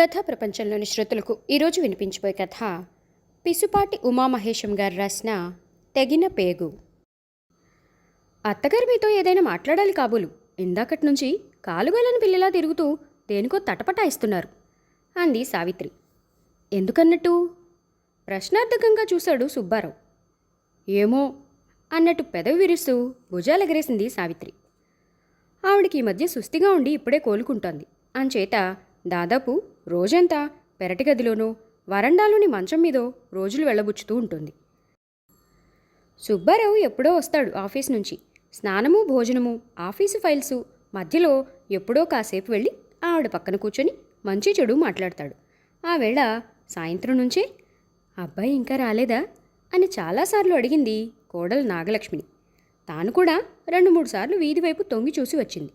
కథ ప్రపంచంలోని శ్రోతలకు ఈరోజు వినిపించబోయే కథ. పిసుపాటి ఉమామహేశం గారు రాసిన తెగిన పేగు. అత్తగారు మీతో ఏదైనా మాట్లాడాలి కాబోలు. ఇందాకటి నుంచి కాలుగలని పిల్లలా తిరుగుతూ దేనికో తటపటాయిస్తున్నారు అంది సావిత్రి. ఎందుకన్నట్టు? ప్రశ్నార్థకంగా చూశాడు సుబ్బారావు. ఏమో అన్నట్టు పెదవి విరుస్తూ భుజాలెగరేసింది సావిత్రి. ఆవిడికి ఈ మధ్య సుస్థిగా ఉండి ఇప్పుడే కోలుకుంటోంది. అంచేత దాదాపు రోజంతా పెరటి గదిలోనో వరండాలోని మంచం మీదో రోజులు వెళ్ళబుచ్చుతూ ఉంటుంది. సుబ్బారావు ఎప్పుడో వస్తాడు ఆఫీస్ నుంచి. స్నానము భోజనము ఆఫీసు ఫైల్సు మధ్యలో ఎప్పుడో కాసేపు వెళ్ళి ఆవిడ పక్కన కూర్చొని మంచి చెడు మాట్లాడతాడు. ఆ వేళ సాయంత్రం నుంచే అబ్బాయి ఇంకా రాలేదా? అని చాలాసార్లు అడిగింది కోడలు నాగలక్ష్మిని. తాను కూడా రెండు మూడు సార్లు వీధి వైపు తొంగి చూసి వచ్చింది.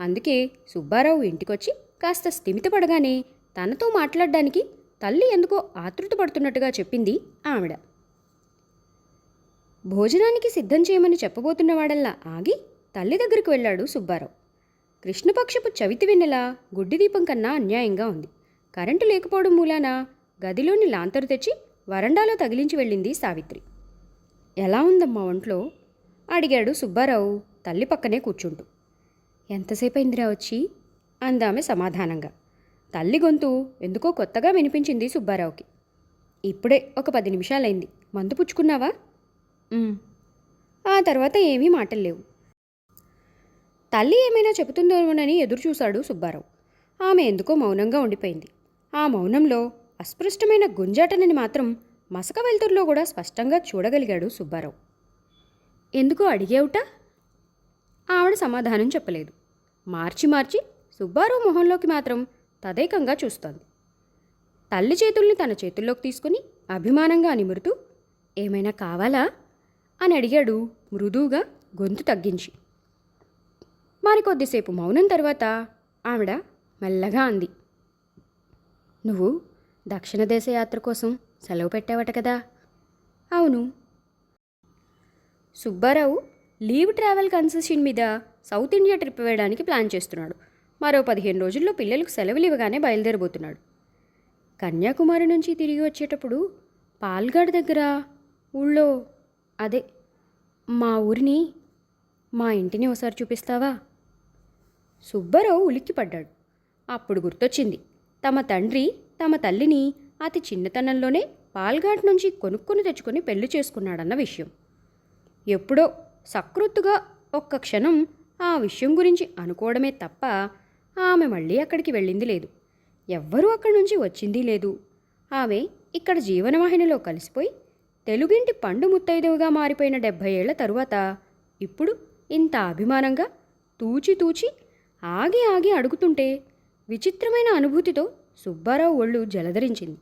అందుకే సుబ్బారావు ఇంటికొచ్చి కాస్త స్థిమితపడగానే తనతో మాట్లాడడానికి తల్లి ఎందుకో ఆతృత పడుతున్నట్టుగా చెప్పింది ఆవిడ. భోజనానికి సిద్ధం చేయమని చెప్పబోతున్నవాడల్లా ఆగి తల్లి దగ్గరికి వెళ్ళాడు సుబ్బారావు. కృష్ణపక్షపు చవితి వెన్నెల గుడ్డి దీపం కన్నా అన్యాయంగా ఉంది. కరెంటు లేకపోవడం మూలాన గదిలోని లాంతరు తెచ్చి వరండాలో తగిలించి వెళ్ళింది సావిత్రి. ఎలా ఉందమ్మా ఒంట్లో? అడిగాడు సుబ్బారావు తల్లి పక్కనే కూర్చుంటూ. ఎంతసేపు అయిందిరా వచ్చి? అందామె సమాధానంగా. తల్లి గొంతు ఎందుకో కొత్తగా వినిపించింది సుబ్బారావుకి. ఇప్పుడే ఒక పది నిమిషాలైంది. మందు పుచ్చుకున్నావా. ఆ తర్వాత ఏమీ మాటలు లేవు. తల్లి ఏమైనా చెబుతుందోమోనని ఎదురుచూశాడు సుబ్బారావు. ఆమె ఎందుకో మౌనంగా ఉండిపోయింది. ఆ మౌనంలో అస్పృష్టమైన గుంజాటనని మాత్రం మసక వెలుతురులో కూడా స్పష్టంగా చూడగలిగాడు సుబ్బారావు. ఎందుకో అడిగేవుట? ఆవిడ సమాధానం చెప్పలేదు. మార్చి మార్చి సుబ్బారావు మొహంలోకి మాత్రం తదేకంగా చూస్తోంది. తల్లి చేతుల్ని తన చేతుల్లోకి తీసుకుని అభిమానంగా నిమురుతూ ఏమైనా కావాలా? అని అడిగాడు మృదువుగా గొంతు తగ్గించి. మరికొద్దిసేపు మౌనం తర్వాత ఆవిడ మెల్లగా అంది నువ్వు దక్షిణ దేశ యాత్ర కోసం సెలవు పెట్టావట కదా? అవును. సుబ్బారావు లీవ్ ట్రావెల్ కన్సెషన్ మీద సౌత్ ఇండియా ట్రిప్ వేయడానికి ప్లాన్ చేస్తున్నాడు. మరో పదిహేను రోజుల్లో పిల్లలకు సెలవులు ఇవ్వగానే బయలుదేరబోతున్నాడు. కన్యాకుమారి నుంచి తిరిగి వచ్చేటప్పుడు పాల్గాడ్ దగ్గర ఊళ్ళో అదే మా ఊరిని మా ఇంటిని ఒకసారి చూపిస్తావా? సుబ్బారావు ఉలిక్కిపడ్డాడు. అప్పుడు గుర్తొచ్చింది తమ తండ్రి తమ తల్లిని అతి చిన్నతనంలోనే పాల్ఘాట్ నుంచి కొనుక్కొని తెచ్చుకొని పెళ్ళి చేసుకున్నాడన్న విషయం. ఎప్పుడో సకృత్తుగా ఒక్క క్షణం ఆ విషయం గురించి అనుకోవడమే తప్ప ఆమె మళ్ళీ అక్కడికి వెళ్ళింది లేదు. ఎవ్వరూ అక్కడి నుంచి వచ్చింది లేదు. ఆమె ఇక్కడ జీవనవాహినిలో కలిసిపోయి తెలుగింటి పండు ముత్తైదువుగా మారిపోయిన డెబ్భై ఏళ్ళ తరువాత ఇప్పుడు ఇంత అభిమానంగా తూచి తూచి ఆగి ఆగి అడుగుతుంటే విచిత్రమైన అనుభూతితో సుబ్బారావు ఒళ్ళు జలధరించింది.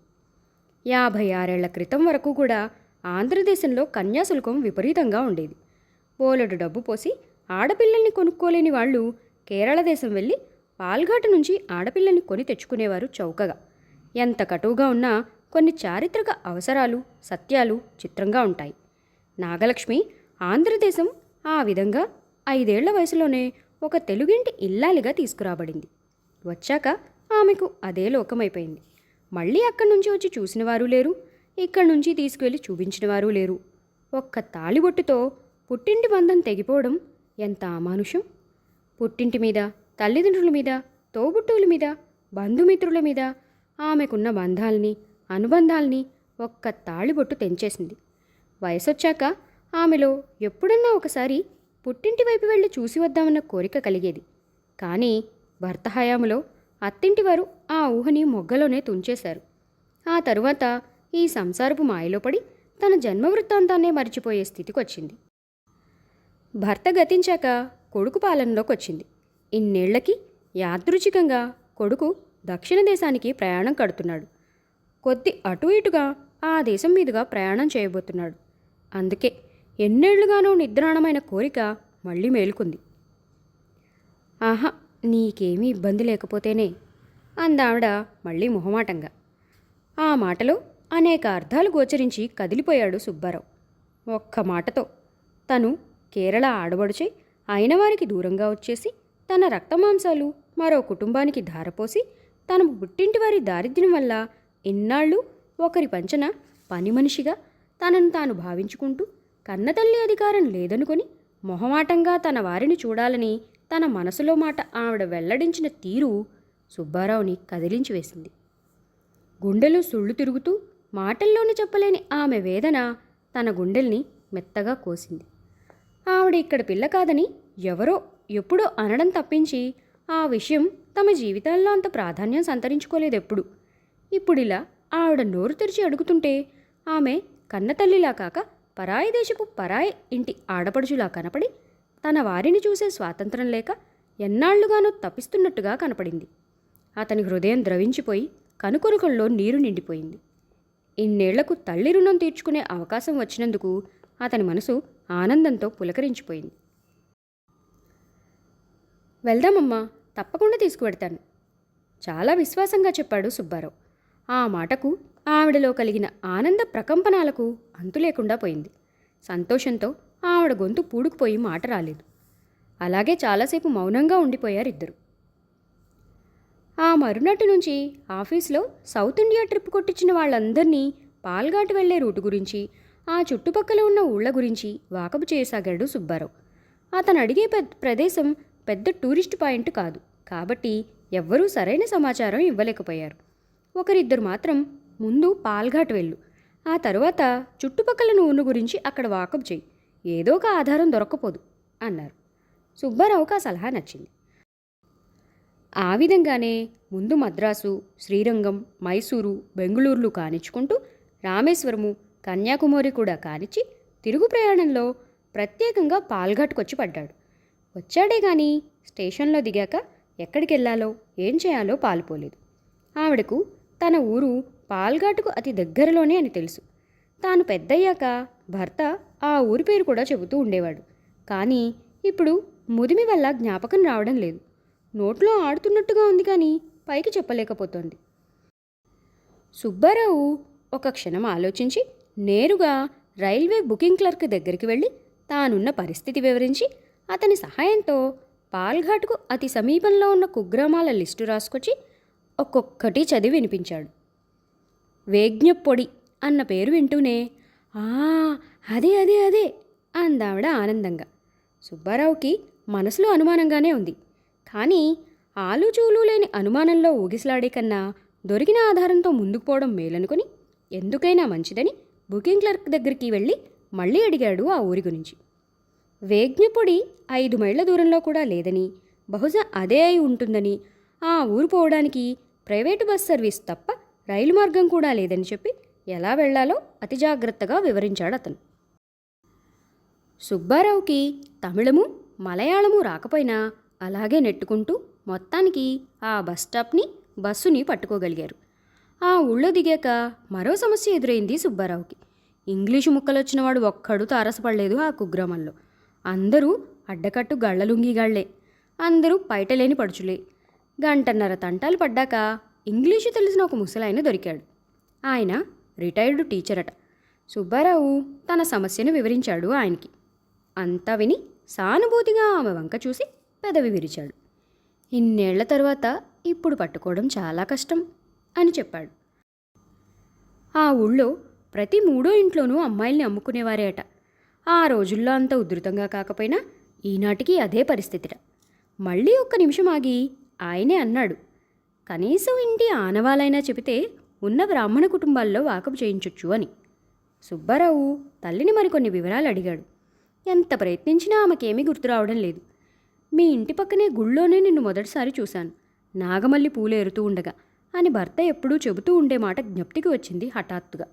యాభై ఆరేళ్ళ క్రితం వరకు కూడా ఆంధ్రదేశంలో కన్యాశుల్కం విపరీతంగా ఉండేది. బోలెడు డబ్బు పోసి ఆడపిల్లల్ని కొనుక్కోలేని వాళ్ళు కేరళ దేశం వెళ్ళి పాల్ఘాటు నుంచి ఆడపిల్లని కొని తెచ్చుకునేవారు చౌకగా. ఎంత కటువుగా ఉన్నా కొన్ని చారిత్రక అవసరాలు సత్యాలు చిత్రంగా ఉంటాయి. నాగలక్ష్మి ఆంధ్రదేశం ఆ విధంగా ఐదేళ్ళ వయసులోనే ఒక తెలుగింటి ఇల్లాలిగా తీసుకురాబడింది. వచ్చాక ఆమెకు అదే లోకమైపోయింది. మళ్ళీ అక్కడి నుంచి వచ్చి చూసినవారు లేరు ఇక్కడి నుంచి తీసుకువెళ్ళి చూపించినవారు లేరు. ఒక్క తాళిబొట్టుతో పుట్టింటి బంధం తెగిపోవడం ఎంత అమానుషం? పుట్టింటి మీద తల్లిదండ్రుల మీద తోబుట్టువుల మీద బంధుమిత్రుల మీద ఆమెకున్న బంధాల్ని అనుబంధాల్ని ఒక్క తాళిబొట్టు తెంచేసింది. వయసొచ్చాక ఆమెలో ఎప్పుడన్నా ఒకసారి పుట్టింటి వైపు వెళ్ళి చూసి వద్దామన్న కోరిక కలిగేది. కానీ భర్త హయాములో అత్తింటి వారు ఆ ఊహని మొగ్గలోనే తుంచేశారు. ఆ తరువాత ఈ సంసారపు మాయలో పడి తన జన్మ వృత్తాంతాన్నే మరిచిపోయే స్థితికొచ్చింది. భర్త గతించాక కొడుకు పాలనలోకి వచ్చింది ఇన్నేళ్ళకి యాదృచ్ఛికంగా కొడుకు దక్షిణ దేశానికి ప్రయాణం కడుతున్నాడు. కొద్ది అటు ఇటుగా ఆ దేశం మీదుగా ప్రయాణం చేయబోతున్నాడు. అందుకే ఎన్నేళ్ళుగానో నిద్రాణమైన కోరిక మళ్ళీ మేలుకుంది. ఆహా నీకేమీ ఇబ్బంది లేకపోతేనే అందావిడ మళ్ళీ మొహమాటంగా. ఆ మాటలో అనేక అర్థాలు గోచరించి కదిలిపోయాడు సుబ్బారావు. ఒక్క మాటతో తను కేరళ ఆడబడుచే అయినవారికి దూరంగా వచ్చేసి తన రక్తమాంసాలు మరో కుటుంబానికి ధారపోసి తన పుట్టింటి వారి దారిద్ర్యం వల్ల ఎన్నాళ్ళు ఒకరి పంచన పని మనిషిగా తనను తాను భావించుకుంటూ కన్నతల్లి అధికారం లేదనుకొని మొహమాటంగా తన వారిని చూడాలని తన మనసులో మాట ఆవిడ వెల్లడించిన తీరు సుబ్బారావుని కదిలించి వేసింది. గుండెలు సుళ్ళు తిరుగుతూ మాటల్లోనే చెప్పలేని ఆమె వేదన తన గుండెల్ని మెత్తగా కోసింది. ఆవిడ ఇక్కడ పిల్ల కాదని ఎవరో ఎప్పుడో అనడం తప్పించి ఆ విషయం తమ జీవితాల్లో అంత ప్రాధాన్యం సంతరించుకోలేదు ఎప్పుడు ఇప్పుడిలా ఆవిడ నోరు తెరిచి అడుగుతుంటే ఆమె కన్నతల్లిలా కాక పరాయి దేశపు పరాయి ఇంటి ఆడపడుచులా కనపడి తన వారిని చూసే స్వాతంత్రం లేక ఎన్నాళ్ళుగానూ తప్పిస్తున్నట్టుగా కనపడింది. అతని హృదయం ద్రవించిపోయి కనుకొనుకల్లో నీరు నిండిపోయింది. ఇన్నేళ్ళకు తల్లి రుణం తీర్చుకునే అవకాశం వచ్చినందుకు అతని మనసు ఆనందంతో పులకరించిపోయింది. వెళ్దామమ్మా తప్పకుండా తీసుకువెడతాను. చాలా విశ్వాసంగా చెప్పాడు సుబ్బారావు. ఆ మాటకు ఆవిడలో కలిగిన ఆనంద ప్రకంపనాలకు అంతు లేకుండా పోయింది. సంతోషంతో ఆవిడ గొంతు పూడుకుపోయి మాట రాలేదు. అలాగే చాలాసేపు మౌనంగా ఉండిపోయారిద్దరు. ఆ మరునాటి నుంచి ఆఫీస్లో సౌత్ ఇండియా ట్రిప్ కొట్టించిన వాళ్ళందరినీ పాల్ఘాట్ వెళ్ళే రూటు గురించి ఆ చుట్టుపక్కల ఉన్న ఊళ్ళ గురించి వాకపు చేయసాగాడు సుబ్బారావు. అతను అడిగే ప్రదేశం పెద్ద టూరిస్ట్ పాయింట్ కాదు. కాబట్టి ఎవ్వరూ సరైన సమాచారం ఇవ్వలేకపోయారు. ఒకరిద్దరు మాత్రం ముందు పాల్ఘాట్ వెళ్ళు. ఆ తరువాత చుట్టుపక్కల ఊరు గురించి అక్కడ వాకప్ చేయి. ఏదో ఒక ఆధారం దొరక్కపోదు అన్నారు. సుబ్బారావుకు ఆ సలహా నచ్చింది. ఆ విధంగానే ముందు మద్రాసు శ్రీరంగం మైసూరు బెంగుళూరులు కానిచ్చుకుంటూ రామేశ్వరము కన్యాకుమారి కూడా కానిచ్చి తిరుగు ప్రయాణంలో ప్రత్యేకంగా పాల్ఘాట్కొచ్చి పడ్డాడు. వచ్చాడే గాని స్టేషన్లో దిగాక ఎక్కడికి వెళ్ళాలో ఏం చేయాలో పాలుపోలేదు. ఆవిడకు తన ఊరు పాల్ఘాటుకు అతి దగ్గరలోనే అని తెలుసు. తాను పెద్దయ్యాక భర్త ఆ ఊరి పేరు కూడా చెబుతూ ఉండేవాడు. కానీ ఇప్పుడు ముదిమి వల్ల జ్ఞాపకం రావడం లేదు. నోట్లో ఆడుతున్నట్టుగా ఉంది కానీ పైకి చెప్పలేకపోతోంది. సుబ్బారావు ఒక క్షణం ఆలోచించి నేరుగా రైల్వే బుకింగ్ క్లర్క్ దగ్గరికి వెళ్ళి తానున్న పరిస్థితి వివరించి అతని సహాయంతో పాల్ఘాట్కు అతి సమీపంలో ఉన్న కుగ్రామాల లిస్టు రాసుకొచ్చి ఒక్కొక్కటి చదివి వినిపించాడు. వేజ్ఞపొడి అన్న పేరు వింటూనే ఆ అదే అదే అదే అందావిడ ఆనందంగా. సుబ్బారావుకి మనసులో అనుమానంగానే ఉంది. కానీ ఆలుచూలు లేని అనుమానంలో ఊగిసలాడే కన్నా దొరికిన ఆధారంతో ముందుకు పోవడం మేలనుకుని ఎందుకైనా మంచిదని బుకింగ్ క్లర్క్ దగ్గరికి వెళ్ళి మళ్ళీ అడిగాడు ఆ ఊరి గురించి. వేజ్ఞపొడి ఐదు మైళ్ళ దూరంలో కూడా లేదని బహుశా అదే అయి ఉంటుందని. ఆ ఊరు పోవడానికి ప్రైవేటు బస్ సర్వీస్ తప్ప రైలు మార్గం కూడా లేదని చెప్పి ఎలా వెళ్ళాలో అతి జాగ్రత్తగా వివరించాడు అతను. సుబ్బారావుకి తమిళము మలయాళము రాకపోయినా అలాగే నెట్టుకుంటూ మొత్తానికి ఆ బస్ స్టాప్ని బస్సుని పట్టుకోగలిగారు. ఆ ఊళ్ళో దిగాక మరో సమస్య ఎదురైంది సుబ్బారావుకి. ఇంగ్లీషు ముక్కలొచ్చినవాడు ఒక్కడు తారసపడలేదు ఆ కుగ్రామంలో. అందరూ అడ్డకట్టు గళ్ళలుంగిగాళ్ళే. అందరూ పైటలేని పడుచులే. గంటన్నర తంటాలు పడ్డాక ఇంగ్లీషు తెలిసిన ఒక ముసలాయన దొరికాడు. ఆయన రిటైర్డ్ టీచర్ అట సుబ్బారావు తన సమస్యను వివరించాడు ఆయనకి. అంతా విని సానుభూతిగా ఆమె వంక చూసి పెదవి విరిచాడు. ఇన్నేళ్ళ తర్వాత ఇప్పుడు పట్టుకోవడం చాలా కష్టం అని చెప్పాడు. ఆ ఊళ్ళో ప్రతి మూడో ఇంట్లోనూ అమ్మాయిల్ని అమ్ముకునేవారే అట. ఆ రోజుల్లో అంత ఉధృతంగా కాకపోయినా ఈనాటికి అదే పరిస్థితిట. మళ్ళీ ఒక్క నిమిషం ఆగి ఆయనే అన్నాడు కనీసం ఇంటి ఆనవాలైనా చెబితే ఉన్న బ్రాహ్మణ కుటుంబాల్లో వాకపు చేయించొచ్చు అని. సుబ్బారావు తల్లిని మరికొన్ని వివరాలు అడిగాడు. ఎంత ప్రయత్నించినా ఆమెకేమీ గుర్తు రావడం లేదు. మీ ఇంటి పక్కనే గుళ్ళోనే నిన్ను మొదటిసారి చూశాను. నాగమల్లి పూలేరుతూ ఉండగా అని భర్త ఎప్పుడూ చెబుతూ ఉండే మాట జ్ఞప్తికి వచ్చింది హఠాత్తుగా.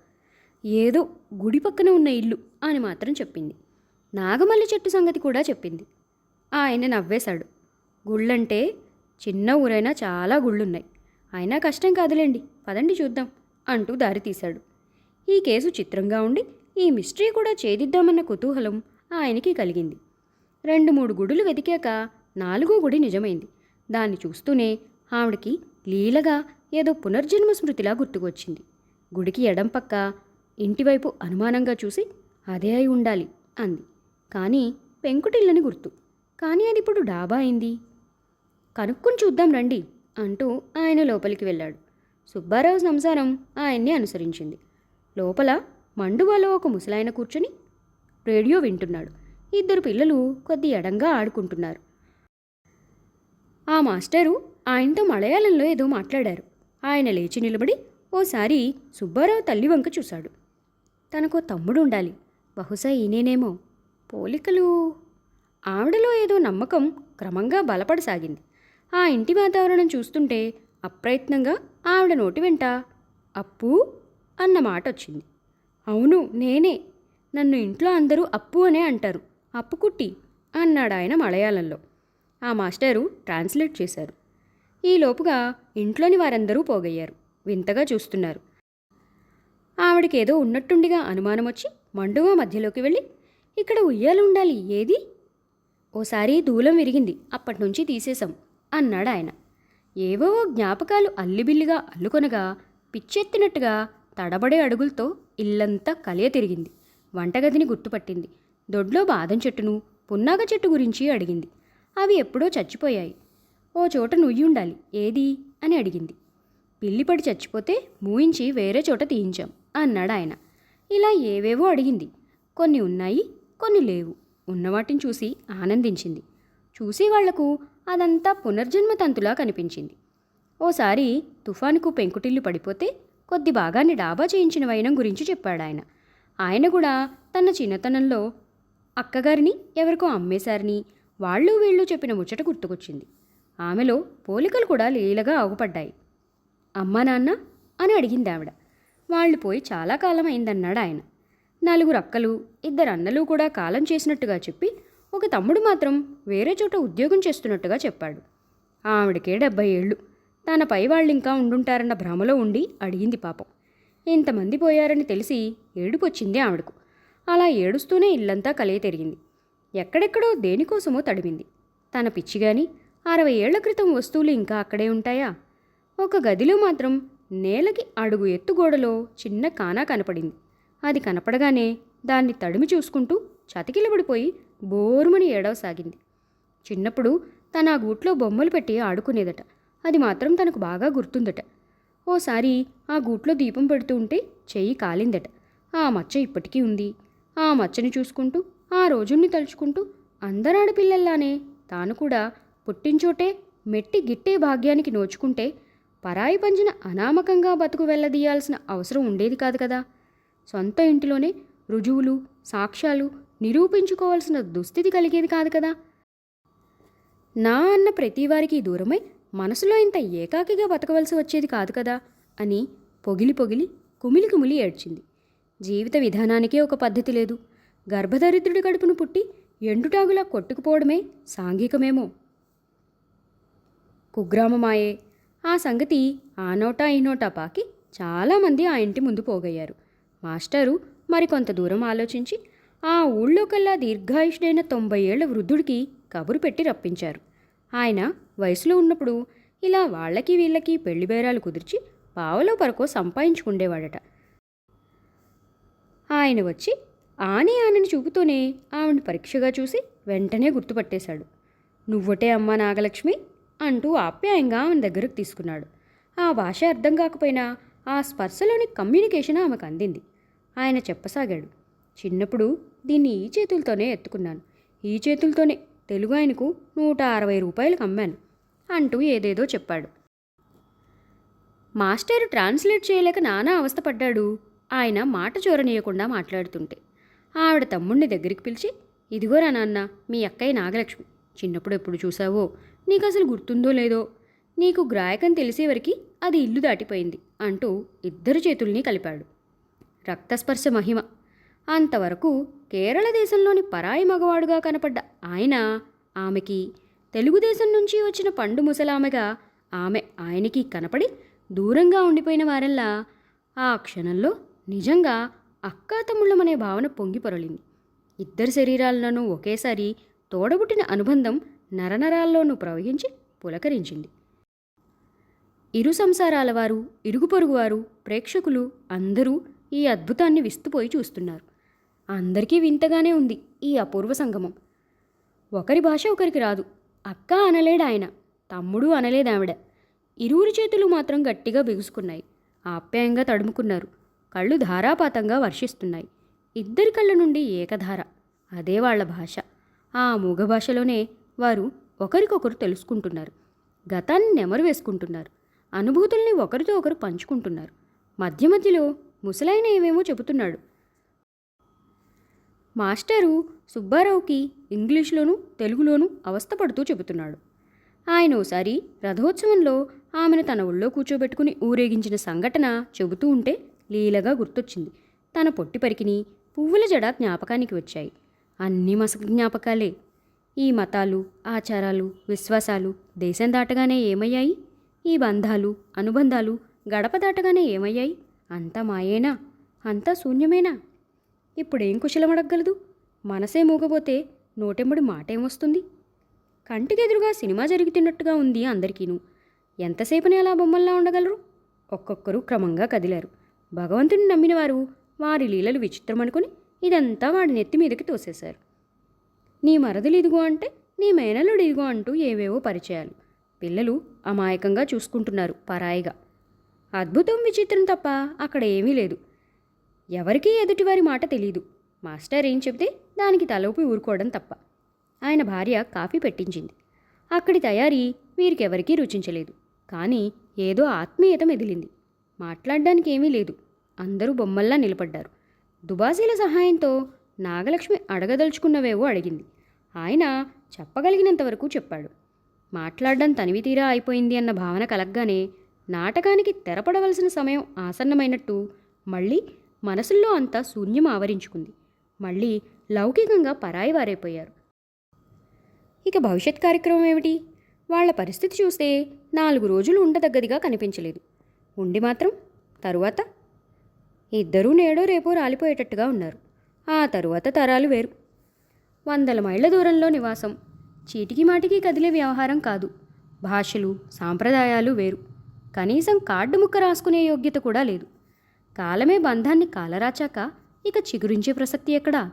ఏదో గుడి పక్కన ఉన్న ఇల్లు అని మాత్రం చెప్పింది. నాగమల్లి చెట్టు సంగతి కూడా చెప్పింది. ఆయన నవ్వేశాడు. గుళ్ళంటే చిన్న ఊరైనా చాలా గుళ్ళున్నాయి. అయినా కష్టం కాదులేండి. పదండి చూద్దాం అంటూ దారి తీశాడు. ఈ కేసు చిత్రంగా ఉండి ఈ మిస్టరీ కూడా చేదిద్దామన్న కుతూహలం ఆయనకి కలిగింది. రెండు మూడు గుడులు వెతికాక నాలుగో గుడి నిజమైంది. దాన్ని చూస్తూనే ఆవిడకి లీలగా ఏదో పునర్జన్మ స్మృతిలా గుర్తుకొచ్చింది. గుడికి ఎడం పక్క ఇంటివైపు అనుమానంగా చూసి అదే అయి ఉండాలి అంది. కానీ పెంకుటిల్లని గుర్తు. కానీ అది ఇప్పుడు డాబా అయింది. కనుక్కుని చూద్దాం రండి అంటూ ఆయన లోపలికి వెళ్ళాడు. సుబ్బారావు సంసారం ఆయన్ని అనుసరించింది. లోపల మండువాలో ఒక ముసలాయన కూర్చుని రేడియో వింటున్నాడు. ఇద్దరు పిల్లలు కొద్ది ఎడంగా ఆడుకుంటున్నారు. ఆ మాస్టరు ఆయనతో మలయాళంలో ఏదో మాట్లాడారు. ఆయన లేచి నిలబడి ఓసారి సుబ్బారావు తల్లి వంక చూశాడు. తనకు తమ్ముడు ఉండాలి బహుశా ఈయనేనేమో. పోలికలు. ఆవిడలో ఏదో నమ్మకం క్రమంగా బలపడసాగింది. ఆ ఇంటి వాతావరణం చూస్తుంటే అప్రయత్నంగా ఆవిడ నోటి వెంట అప్పు అన్న మాట వచ్చింది అవును నేనే. నన్ను ఇంట్లో అందరూ అప్పు అనే అంటారు. అప్పుకుట్టి అన్నాడు ఆయన మలయాళంలో. ఆ మాస్టరు ట్రాన్స్లేట్ చేశారు. ఈలోపుగా ఇంట్లోని వారందరూ పోగయ్యారు. వింతగా చూస్తున్నారు. ఆవిడకేదో ఉన్నట్టుండిగా అనుమానం వచ్చి మండువా మధ్యలోకి వెళ్ళి ఇక్కడ ఉయ్యాలు ఉండాలి ఏది? ఓసారి దూలం విరిగింది అప్పటి నుంచి తీసేశాం అన్నాడు ఆయన ఏవో జ్ఞాపకాలు అల్లిబిల్లిగా అల్లుకొనగా పిచ్చెత్తినట్టుగా తడబడే అడుగులతో ఇల్లంతా కలియ తిరిగింది. వంటగదిని గుర్తుపట్టింది. దొడ్లో బాదం చెట్టును పున్నాగ చెట్టు గురించి అడిగింది. అవి ఎప్పుడో చచ్చిపోయాయి. ఓ చోట నుయ్యి ఉండాలి ఏది? అని అడిగింది. పిల్లిపడి చచ్చిపోతే మూయించి వేరే చోట తీయించాం. అన్నాడు ఆయన ఇలా ఏవేవో అడిగింది. కొన్ని ఉన్నాయి కొన్ని లేవు. ఉన్నవాటిని చూసి ఆనందించింది. చూసి వాళ్ళకు అదంతా పునర్జన్మ తంతులా కనిపించింది. ఓసారి తుఫానుకు పెంకుటిల్లు పడిపోతే కొద్ది భాగాన్ని డాబా చేయించిన వైనం గురించి చెప్పాడు ఆయన ఆయన కూడా తన చిన్నతనంలో అక్కగారిని ఎవరికో అమ్మేశారని వాళ్ళు వీళ్ళు చెప్పిన ముచ్చట గుర్తుకొచ్చింది. ఆమెలో పోలికలు కూడా లీలగా ఆగుపడ్డాయి. అమ్మా నాన్న అని అడిగింది ఆవిడ వాళ్ళు పోయి చాలా కాలం అయిందన్నాడు ఆయన. నలుగురు అక్కలు ఇద్దరు అన్నలు కూడా కాలం చేసినట్టుగా చెప్పి ఒక తమ్ముడు మాత్రం వేరే చోట ఉద్యోగం చేస్తున్నట్టుగా చెప్పాడు. ఆవిడకే డెబ్బై ఏళ్ళు. తన పై వాళ్ళు ఇంకా ఉండుంటారన్న భ్రమలో ఉండి అడిగింది పాపం. ఇంతమంది పోయారని తెలిసి ఏడుపొచ్చింది ఆవిడకు. అలా ఏడుస్తూనే ఇల్లంతా కలియ తిరిగింది ఎక్కడెక్కడో దేనికోసమో తడిమింది. తన పిచ్చిగాని అరవై ఏళ్ళ క్రితం వస్తువులు ఇంకా అక్కడే ఉంటాయా? ఒక గదిలో మాత్రం నేలకి అడుగు ఎత్తుగోడలో చిన్న కానా కనపడింది. అది కనపడగానే దాన్ని తడిమి చూసుకుంటూ చతికిలబడిపోయి బోరుమని ఏడవసాగింది. చిన్నప్పుడు తన ఆ గూట్లో బొమ్మలు పెట్టి ఆడుకునేదట. అది మాత్రం తనకు బాగా గుర్తుందట. ఓసారి ఆ గూట్లో దీపం పెడుతూ ఉంటే చెయ్యి కాలిందట. ఆ మచ్చ ఇప్పటికీ ఉంది. ఆ మచ్చని చూసుకుంటూ ఆ రోజుని తలుచుకుంటూ అందరాడపిల్లల్లానే తాను కూడా పుట్టించోటే మెట్టి గిట్టే భాగ్యానికి నోచుకుంటే పరాయి పంచిన అనామకంగా బతుకు వెళ్ళదీయాల్సిన అవసరం ఉండేది కాదు కదా. సొంత ఇంటిలోనే రుజువులు సాక్ష్యాలు నిరూపించుకోవాల్సిన దుస్థితి కలిగేది కాదు కదా. నా అన్న ప్రతివారికి దూరమై మనసులో ఇంత ఏకాకిగా బతకవలసి వచ్చేది కాదు కదా అని పొగిలి పొగిలి కుమిలి కుమిలి ఏడ్చింది. జీవిత విధానానికే ఒక పద్ధతి లేదు. గర్భదరిద్రుడి కడుపును పుట్టి ఎండుటాగులా కొట్టుకుపోవడమే సాంఘికమేమో. కుగ్రామమాయే ఆ సంగతి ఆ నోటా ఈ నోటా పాకి చాలామంది ఆ ఇంటి ముందు పోగయ్యారు. మాస్టారు మరికొంత దూరం ఆలోచించి ఆ ఊళ్ళో కల్లా దీర్ఘాయుషుడైన తొంభై ఏళ్ళ వృద్ధుడికి కబురు పెట్టి రప్పించారు. ఆయన వయసులో ఉన్నప్పుడు ఇలా వాళ్ళకి వీళ్ళకి పెళ్ళి బేరాలు కుదిర్చి పావలో పరకో సంపాదించుకుండేవాడట ఆయన వచ్చి ఆని ఆనని చూపుతూనే ఆవిడ పరీక్షగా చూసి వెంటనే గుర్తుపట్టేశాడు. నువ్వటే అమ్మా నాగలక్ష్మి అంటూ ఆప్యాయంగా ఆమె దగ్గరకు తీసుకున్నాడు. ఆ భాష అర్థం కాకపోయినా ఆ స్పర్శలోని కమ్యూనికేషన్ ఆమెకు అందింది. ఆయన చెప్పసాగాడు. చిన్నప్పుడు దీన్ని ఈ చేతులతోనే ఎత్తుకున్నాను. ఈ చేతులతోనే తెలుగు ఆయనకు నూట అరవై రూపాయలకు అమ్మాను అంటూ ఏదేదో చెప్పాడు. మాస్టర్ ట్రాన్స్లేట్ చేయలేక నానా అవస్థపడ్డాడు. ఆయన మాట చూరనీయకుండా మాట్లాడుతుంటే ఆవిడ తమ్ముణ్ణి దగ్గరికి పిలిచి ఇదిగోరా నాన్న మీ అక్కయ్య నాగలక్ష్మి చిన్నప్పుడు ఎప్పుడు చూసావో నీకు అసలు గుర్తుందో లేదో నీకు గ్రాయకం తెలిసేవరికి అది ఇల్లు దాటిపోయింది అంటూ ఇద్దరు చేతుల్ని కలిపాడు. రక్తస్పర్శ మహిమ. అంతవరకు కేరళ దేశంలోని పరాయి మగవాడుగా కనపడ్డ ఆయన ఆమెకి తెలుగుదేశం నుంచి వచ్చిన పండు ముసలామెగా ఆమె ఆయనకి కనపడి దూరంగా ఉండిపోయిన వారల్లా ఆ క్షణంలో నిజంగా అక్కాతముళ్ళమనే భావన పొంగి పొరలింది. ఇద్దరి శరీరాల్లోనూ ఒకేసారి తోడబుట్టిన అనుబంధం నరనరాల్లోనూ ప్రవహించి పులకరించింది. ఇరు సంసారాల వారు ఇరుగు పొరుగువారు ప్రేక్షకులు అందరూ ఈ అద్భుతాన్ని విస్తుపోయి చూస్తున్నారు. అందరికీ వింతగానే ఉంది ఈ అపూర్వ సంగమం. ఒకరి భాష ఒకరికి రాదు. అక్క అనలేడు ఆయన. తమ్ముడు అనలేదావిడ. ఇరువురి చేతులు మాత్రం గట్టిగా బిగుసుకున్నాయి. ఆప్యాయంగా తడుముకున్నారు. కళ్ళు ధారాపాతంగా వర్షిస్తున్నాయి. ఇద్దరి కళ్ళ నుండి ఏకధార. అదే వాళ్ళ భాష. ఆ మూగ భాషలోనే వారు ఒకరికొకరు తెలుసుకుంటున్నారు. గతాన్ని నెమరు వేసుకుంటున్నారు. అనుభూతుల్ని ఒకరితో ఒకరు పంచుకుంటున్నారు. మధ్య మధ్యలో ముసలైన ఏమేమో చెబుతున్నాడు. మాస్టరు సుబ్బారావుకి ఇంగ్లీష్లోనూ తెలుగులోనూ అవస్థపడుతూ చెబుతున్నాడు. ఆయన ఓసారి రథోత్సవంలో ఆమెను తన ఒళ్ళో కూర్చోబెట్టుకుని ఊరేగించిన సంఘటన చెబుతూ ఉంటే లీలగా గుర్తొచ్చింది. తన పొట్టి పరికిని పువ్వుల జడ జ్ఞాపకానికి వచ్చాయి. అన్ని మసక జ్ఞాపకాలే. ఈ మతాలు ఆచారాలు విశ్వాసాలు దేశం దాటగానే ఏమయ్యాయి? ఈ బంధాలు అనుబంధాలు గడప దాటగానే ఏమయ్యాయి? అంతా మాయేనా? అంతా శూన్యమేనా? ఇప్పుడేం కుశలం అడగగలదు మనసే మూగబోతే నోటెంబడి మాటేమొస్తుంది కంటికెదురుగా సినిమా జరుగుతున్నట్టుగా ఉంది అందరికీను. ఎంతసేపునే అలా బొమ్మల్లా ఉండగలరు? ఒక్కొక్కరు క్రమంగా కదిలారు. భగవంతుని నమ్మిన వారు వారి లీలలు విచిత్రం అనుకుని ఇదంతా వాడి నెత్తి మీదకి తోసేశారు. నీ మరదలు ఇదిగో అంటే నీ మేనల్లుడు ఇదిగో అంటూ ఏవేవో పరిచయాలు. పిల్లలు అమాయకంగా చూసుకుంటున్నారు పరాయిగా. అద్భుతం విచిత్రం తప్ప అక్కడ ఏమీ లేదు. ఎవరికీ ఎదుటివారి మాట తెలియదు మాస్టర్ ఏం చెబితే దానికి తలూపి ఊరుకోవడం తప్ప. ఆయన భార్య కాఫీ పెట్టించింది. అక్కడి తయారీ వీరికెవరికీ రుచించలేదు. కానీ ఏదో ఆత్మీయత మెదిలింది. మాట్లాడడానికి ఏమీ లేదు. అందరూ బొమ్మల్లా నిలబడ్డారు. దుబాసీల సహాయంతో నాగలక్ష్మి అడగదలుచుకున్నవేవో అడిగింది. ఆయన చెప్పగలిగినంతవరకు చెప్పాడు. మాట్లాడడం తనివి తీరా అయిపోయింది అన్న భావన కలగ్గానే నాటకానికి తెరపడవలసిన సమయం ఆసన్నమైనట్టు మళ్ళీ మనసుల్లో అంతా శూన్యం ఆవరించుకుంది. మళ్ళీ లౌకికంగా పరాయి వారైపోయారు. ఇక భవిష్యత్ కార్యక్రమం ఏమిటి? వాళ్ళ పరిస్థితి చూస్తే నాలుగు రోజులు ఉండదగ్గదిగా కనిపించలేదు. ఉండి మాత్రం తరువాత? ఇద్దరూ నేడో రేపో రాలిపోయేటట్టుగా ఉన్నారు. ఆ తరువాత తరాలు వేరు. వందల మైళ్ళ దూరంలో నివాసం. చీటికి మాటికి కదిలే వ్యవహారం కాదు. భాషలు సాంప్రదాయాలు వేరు. కనీసం కార్డు ముక్క రాసుకునే యోగ్యత కూడా లేదు. కాలమే బంధాన్ని కాలరాచాక ఇక చిగురించే ప్రసక్తి ఎక్కడా?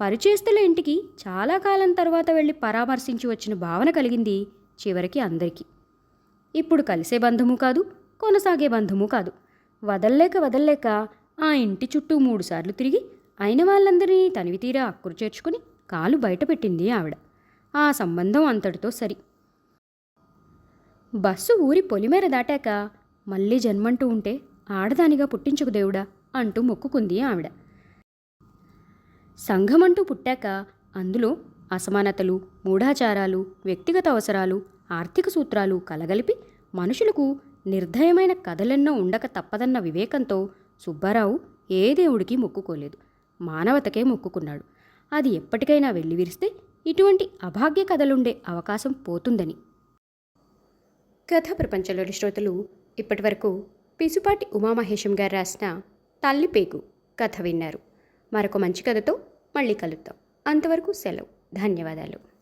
పరిచేస్తుల ఇంటికి చాలా కాలం తర్వాత వెళ్ళి పరామర్శించి వచ్చిన భావన కలిగింది చివరికి అందరికీ. ఇప్పుడు కలిసే బంధము కాదు కొనసాగే బంధము కాదు. వదల్లేక వదల్లేక ఆ ఇంటి చుట్టూ మూడుసార్లు తిరిగి అయిన వాళ్ళందరినీ తనివి తీరా అక్కురు చేర్చుకుని కాలు బయటపెట్టింది ఆవిడ. ఆ సంబంధం అంతటితో సరి. బస్సు ఊరి పొలిమేర దాటాక మళ్ళీ జన్మంటూ ఉంటే ఆడదానిగా పుట్టించుకు దేవుడా అంటూ మొక్కుకుంది ఆవిడ. సంఘమంటూ పుట్టాక అందులో అసమానతలు మూఢాచారాలు వ్యక్తిగత అవసరాలు ఆర్థిక సూత్రాలు కలగలిపి మనుషులకు నిర్దయమైన కథలెన్నో ఉండక తప్పదన్న వివేకంతో సుబ్బారావు ఏ దేవుడికి మొక్కుకోలేదు. మానవతకే మొక్కుకున్నాడు. అది ఎప్పటికైనా వెళ్ళి విరిస్తే ఇటువంటి అభాగ్య కథలుండే అవకాశం పోతుందని. కథ ప్రపంచంలోని శ్రోతలు ఇప్పటివరకు పిసుపాటి ఉమామహేశం గారు రాసిన తల్లిపేగు కథ విన్నారు. మరొక మంచి కథతో మళ్ళీ కలుద్దాం. అంతవరకు సెలవు. ధన్యవాదాలు.